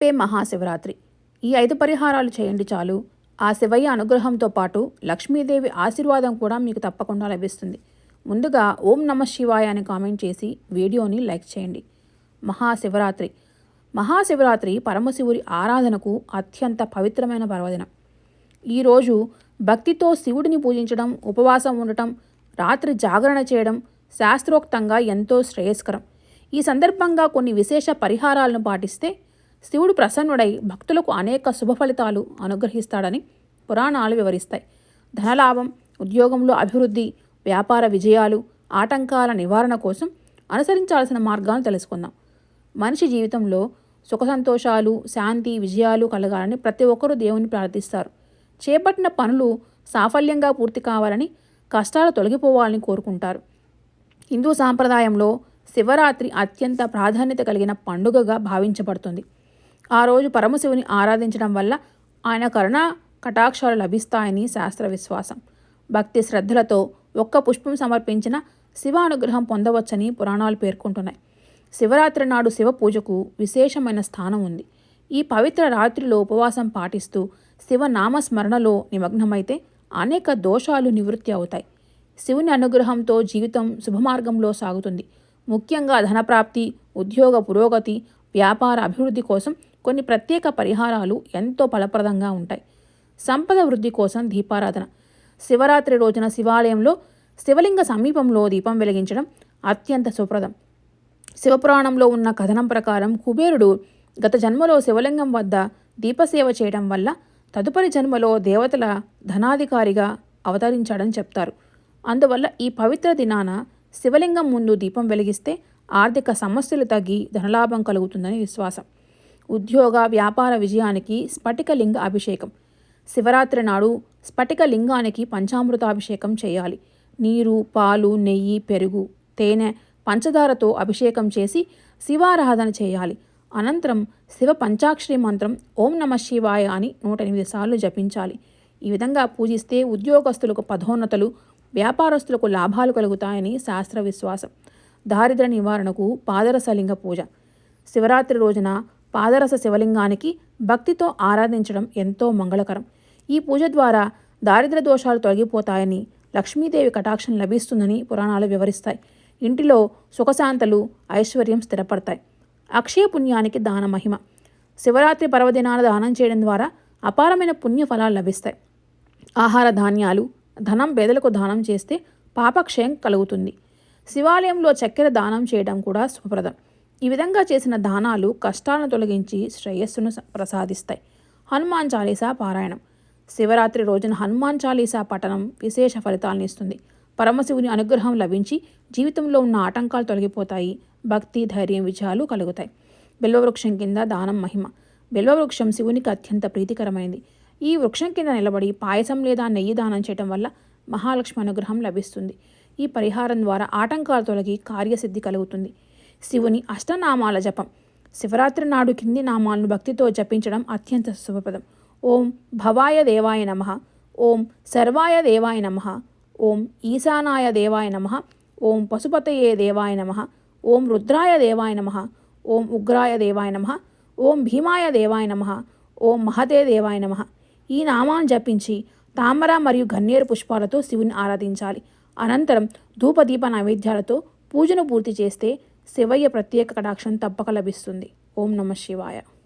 Pay Mahashivratri. ఈ ఐదు పరిహారాలు చేయండి చాలు. ఆ శివయ్య అనుగ్రహంతో పాటు లక్ష్మీదేవి ఆశీర్వాదం కూడా మీకు తప్పకుండా లభిస్తుంది. ముందుగా ఓం నమ శివాయ అని కామెంట్ చేసి వీడియోని లైక్ చేయండి. మహాశివరాత్రి. మహాశివరాత్రి పరమశివుడి ఆరాధనకు అత్యంత పవిత్రమైన పర్వదినం. ఈరోజు భక్తితో శివుడిని పూజించడం ఉపవాసం ఉండటం రాత్రి జాగరణ చేయడం శాస్త్రోక్తంగా ఎంతో శ్రేయస్కరం. ఈ సందర్భంగా కొన్ని విశేష పరిహారాలను పాటిస్తే శివుడు ప్రసన్నుడై భక్తులకు అనేక శుభ ఫలితాలు అనుగ్రహిస్తాడని పురాణాలు వివరిస్తాయి. ధనలాభం ఉద్యోగంలో అభివృద్ధి వ్యాపార విజయాలు ఆటంకాల నివారణ కోసం అనుసరించాల్సిన మార్గాలను తెలుసుకుందాం. మనిషి జీవితంలో సుఖ సంతోషాలు శాంతి విజయాలు కలగాలని ప్రతి ఒక్కరూ దేవుని ప్రార్థిస్తారు. చేపట్టిన పనులు సాఫల్యంగా పూర్తి కావాలని కష్టాలు తొలగిపోవాలని కోరుకుంటారు. హిందూ సాంప్రదాయంలో శివరాత్రి అత్యంత ప్రాధాన్యత కలిగిన పండుగగా భావించబడుతుంది. ఆ రోజు పరమశివుని ఆరాధించడం వల్ల ఆయన కరుణ కటాక్షాలు లభిస్తాయని శాస్త్ర విశ్వాసం. భక్తి శ్రద్ధలతో ఒక్క పుష్పం సమర్పించిన శివ అనుగ్రహం పొందవచ్చని పురాణాలు పేర్కొంటున్నాయి. శివరాత్రి నాడు శివ పూజకు విశేషమైన స్థానం ఉంది. ఈ పవిత్ర రాత్రిలో ఉపవాసం పాటిస్తూ శివనామస్మరణలో నిమగ్నమైతే అనేక దోషాలు నివృత్తి అవుతాయి. శివుని అనుగ్రహంతో జీవితం శుభమార్గంలో సాగుతుంది. ముఖ్యంగా ధనప్రాప్తి ఉద్యోగ పురోగతి వ్యాపార అభివృద్ధి కోసం కొన్ని ప్రత్యేక పరిహారాలు ఎంతో ఫలప్రదంగా ఉంటాయి. సంపద వృద్ధి కోసం దీపారాధన. శివరాత్రి రోజున శివాలయంలో శివలింగ సమీపంలో దీపం వెలిగించడం అత్యంత సుప్రదం. శివపురాణంలో ఉన్న కథనం ప్రకారం కుబేరుడు గత జన్మలో శివలింగం వద్ద దీపసేవ చేయడం వల్ల తదుపరి జన్మలో దేవతల ధనాధికారిగా అవతరించాడని చెప్తారు. అందువల్ల ఈ పవిత్ర దినాన శివలింగం ముందు దీపం వెలిగిస్తే ఆర్థిక సమస్యలు తగ్గి ధనలాభం కలుగుతుందని విశ్వాసం. ఉద్యోగ వ్యాపార విజయానికి స్ఫటికలింగ అభిషేకం. శివరాత్రి నాడు స్ఫటిక లింగానికి పంచామృతాభిషేకం చేయాలి. నీరు పాలు నెయ్యి పెరుగు తేనె పంచదారతో అభిషేకం చేసి శివారాధన చేయాలి. అనంతరం శివ పంచాక్షరి మంత్రం ఓం నమ శివాయ అని నూట ఎనిమిది సార్లు జపించాలి. ఈ విధంగా పూజిస్తే ఉద్యోగస్తులకు పదోన్నతలు వ్యాపారస్తులకు లాభాలు కలుగుతాయని శాస్త్ర విశ్వాసం దారిద్ర నివారణకు పాదరసలింగ పూజ. శివరాత్రి రోజున పాదరస శివలింగానికి భక్తితో ఆరాధించడం ఎంతో మంగళకరం. ఈ పూజ ద్వారా దారిద్ర దోషాలు తొలగిపోతాయని లక్ష్మీదేవి కటాక్షం లభిస్తుందని పురాణాలు వివరిస్తాయి. ఇంటిలో సుఖశాంతలు ఐశ్వర్యం స్థిరపడతాయి. అక్షయ పుణ్యానికి దాన మహిమ. శివరాత్రి పర్వదినాల దానం చేయడం ద్వారా అపారమైన పుణ్య ఫలాలు లభిస్తాయి. ఆహార ధాన్యాలు ధనం పేదలకు దానం చేస్తే పాపక్షయం కలుగుతుంది. శివాలయంలో చక్కెర దానం చేయడం కూడా శుభప్రదం. ఈ విధంగా చేసిన దానాలు కష్టాలను తొలగించి శ్రేయస్సును ప్రసాదిస్తాయి. హనుమాన్ చాలీసా పారాయణం. శివరాత్రి రోజున హనుమాన్ చాలీసా పఠనం విశేష ఫలితాలను ఇస్తుంది. పరమశివుని అనుగ్రహం లభించి జీవితంలో ఉన్న ఆటంకాలు తొలగిపోతాయి. భక్తి ధైర్యం విజయాలు కలుగుతాయి. బిల్వవృక్షం కింద దానం మహిమ. బిల్వవృక్షం శివునికి అత్యంత ప్రీతికరమైనది. ఈ వృక్షం కింద నిలబడి పాయసం లేదా నెయ్యి దానం చేయడం వల్ల మహాలక్ష్మి అనుగ్రహం లభిస్తుంది. ఈ పరిహారం ద్వారా ఆటంకాలు తొలగి కార్యసిద్ధి కలుగుతుంది. శివుని అష్టనామాల జపం. శివరాత్రి నాడు కింది నామాలను భక్తితో జపించడం అత్యంత శుభప్రదం ఓం భవాయ దేవాయ నమ. ఓం సర్వాయ దేవాయ నమ. ఓం ఈశానాయ దేవాయ నమ. ఓం పశుపతయే దేవాయ నమ. ఓం రుద్రాయ దేవాయ నమ. ఓం ఉగ్రాయ దేవాయ నమ. ఓం భీమాయ దేవాయ నమ. ఓం మహతే దేవాయ నమ. ఈ నామాన్ని జపించి తామర మరియు గన్నేరు పుష్పాలతో శివుని ఆరాధించాలి. అనంతరం ధూపదీప నైవేద్యాలతో పూజను పూర్తి చేస్తే శివయ్య ప్రత్యేక కటాక్షం తప్పక లభిస్తుంది. ఓం నమ శివాయ.